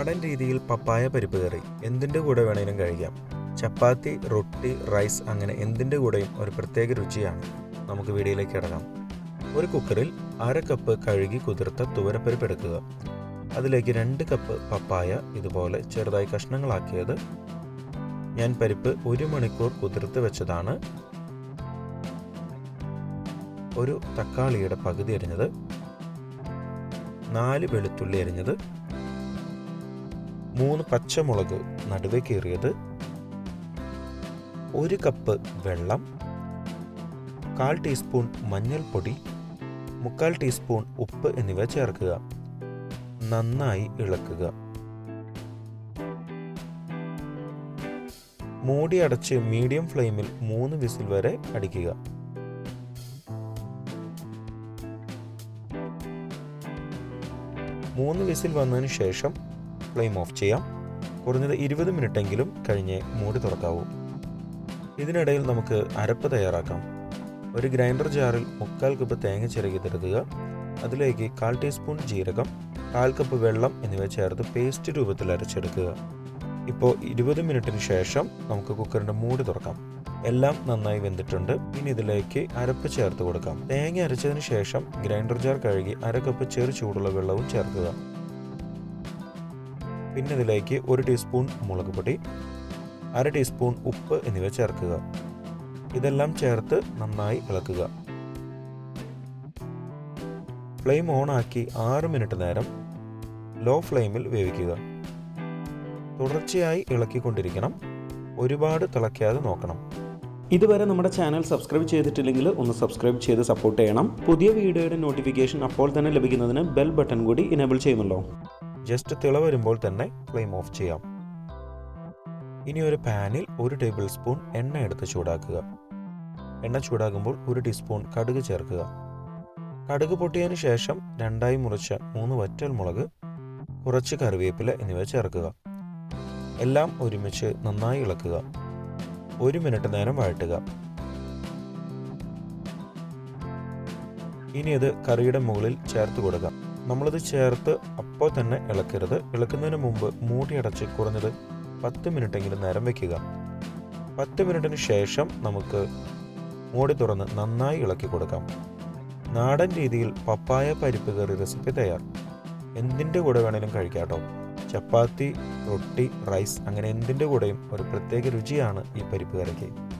നാടൻ രീതിയിൽ പപ്പായ പരിപ്പ് കറി. എന്തിന്റെ കൂടെ വേണേലും കഴിക്കാം. ചപ്പാത്തി റൊട്ടി റൈസ് അങ്ങനെ എന്തിന്റെ കൂടെയും ഒരു പ്രത്യേക രുചിയാണ്. നമുക്ക് വീഡിയോയിലേക്ക് ഇടണം ഒരു കുക്കറിൽ അര കപ്പ് കഴുകി കുതിർത്ത തുവരപ്പരിപ്പ് എടുക്കുക. അതിലേക്ക് രണ്ട് കപ്പ് പപ്പായ ഇതുപോലെ ചെറുതായി കഷ്ണങ്ങളാക്കിയത്. ഞാൻ പരിപ്പ് ഒരു മണിക്കൂർ കുതിർത്ത് വെച്ചതാണ്. ഒരു തക്കാളിയുടെ പകുതി അരിഞ്ഞത്. നാല് വെളുത്തുള്ളി അരിഞ്ഞത്. മൂന്ന് പച്ചമുളക് നടുവേ കീറിയത് ഒരു കപ്പ് വെള്ളം കാൽ ടീസ്പൂൺ മഞ്ഞൾപ്പൊടി മുക്കാൽ ടീസ്പൂൺ ഉപ്പ് എന്നിവ ചേർക്കുക. നന്നായി ഇളക്കുക. മൂടി അടച്ച് മീഡിയം ഫ്ലെയിമിൽ മൂന്ന് വിസിൽ വരെ അടിക്കുക. മൂന്ന് വിസിൽ വന്നതിന് ശേഷം ഫ്ലെയിം ഓഫ് ചെയ്യാം. കുറഞ്ഞത് ഇരുപത് മിനിറ്റെങ്കിലും കഴിഞ്ഞ് മൂടി തുറക്കാവൂ. ഇതിനിടയിൽ നമുക്ക് അരപ്പ് തയ്യാറാക്കാം. ഒരു ഗ്രൈൻഡർ ജാറിൽ മുക്കാൽ കപ്പ് തേങ്ങ ചിരകി തരുതുക അതിലേക്ക് കാൽ ടീസ്പൂൺ ജീരകം കാൽ കപ്പ് വെള്ളം എന്നിവ ചേർത്ത് പേസ്റ്റ് രൂപത്തിൽ അരച്ചെടുക്കുക. ഇപ്പോൾ ഇരുപത് മിനിറ്റിന് ശേഷം നമുക്ക് കുക്കറിന്റെ മൂടി തുറക്കാം. എല്ലാം നന്നായി വെന്തിട്ടുണ്ട്. ഇനി ഇതിലേക്ക് അരപ്പ് ചേർത്ത് കൊടുക്കാം. തേങ്ങ അരച്ചതിന് ശേഷം ഗ്രൈൻഡർ ജാർ കഴുകി അര കപ്പ് ചെറു ചൂടുള്ള വെള്ളവും ചേർക്കുക. പിന്നെ ഇതിലേക്ക് ഒരു ടീസ്പൂൺ മുളക് പൊടി അര ടീസ്പൂൺ ഉപ്പ് എന്നിവ ചേർക്കുക. ഇതെല്ലാം ചേർത്ത് നന്നായി ഇളക്കുക. ഫ്ലെയിം ഓൺ ആക്കി ആറ് മിനിറ്റ് നേരം ലോ ഫ്ലെയിമിൽ വേവിക്കുക. തുടർച്ചയായി ഇളക്കിക്കൊണ്ടിരിക്കണം. ഒരുപാട് തിളയ്ക്കാതെ നോക്കണം. ഇതുവരെ നമ്മുടെ ചാനൽ സബ്സ്ക്രൈബ് ചെയ്തിട്ടില്ലെങ്കിൽ ഒന്ന് സബ്സ്ക്രൈബ് ചെയ്ത് സപ്പോർട്ട് ചെയ്യണം. പുതിയ വീഡിയോയുടെ നോട്ടിഫിക്കേഷൻ അപ്പോൾ തന്നെ ലഭിക്കുന്നതിന് ബെൽ ബട്ടൺ കൂടി ഇനേബിൾ ചെയ്യുമല്ലോ. ജസ്റ്റ് തിള വരുമ്പോൾ തന്നെ ഫ്ലെയിം ഓഫ് ചെയ്യാം. ഇനി ഒരു പാനിൽ ഒരു ടേബിൾ സ്പൂൺ എണ്ണ എടുത്ത് ചൂടാക്കുക. എണ്ണ ചൂടാകുമ്പോൾ ഒരു ടീസ്പൂൺ കടുക് ചേർക്കുക. കടുക് പൊട്ടിയതിനു ശേഷം രണ്ടായി മുറിച്ച മൂന്ന് വറ്റൽ മുളക് കുറച്ച് കറിവേപ്പില എന്നിവ ചേർക്കുക. എല്ലാം ഒരുമിച്ച് നന്നായി ഇളക്കുക. ഒരു മിനിറ്റ് നേരം വഴട്ടുക ഇനി അത് കറിയുടെ മുകളിൽ ചേർത്ത് കൊടുക്കാം. നമ്മളിത് ചേർത്ത് അപ്പോൾ തന്നെ ഇളക്കരുത്. ഇളക്കുന്നതിന് മുമ്പ് മൂടി അടച്ച് കുറഞ്ഞത് പത്ത് മിനിറ്റെങ്കിലും നേരം വയ്ക്കുക പത്ത് മിനിറ്റിന് ശേഷം നമുക്ക് മൂടി തുറന്ന് നന്നായി ഇളക്കി കൊടുക്കാം. നാടൻ രീതിയിൽ പപ്പായ പരിപ്പ് കറി റെസിപ്പി തയ്യാർ. എന്തിന്റെ കൂടെ വേണേലും കഴിക്കാട്ടോ. ചപ്പാത്തി റൊട്ടി റൈസ് അങ്ങനെ എന്തിന്റെ കൂടെയും ഒരു പ്രത്യേക രുചിയാണ് ഈ പരിപ്പ് കറിക്ക്.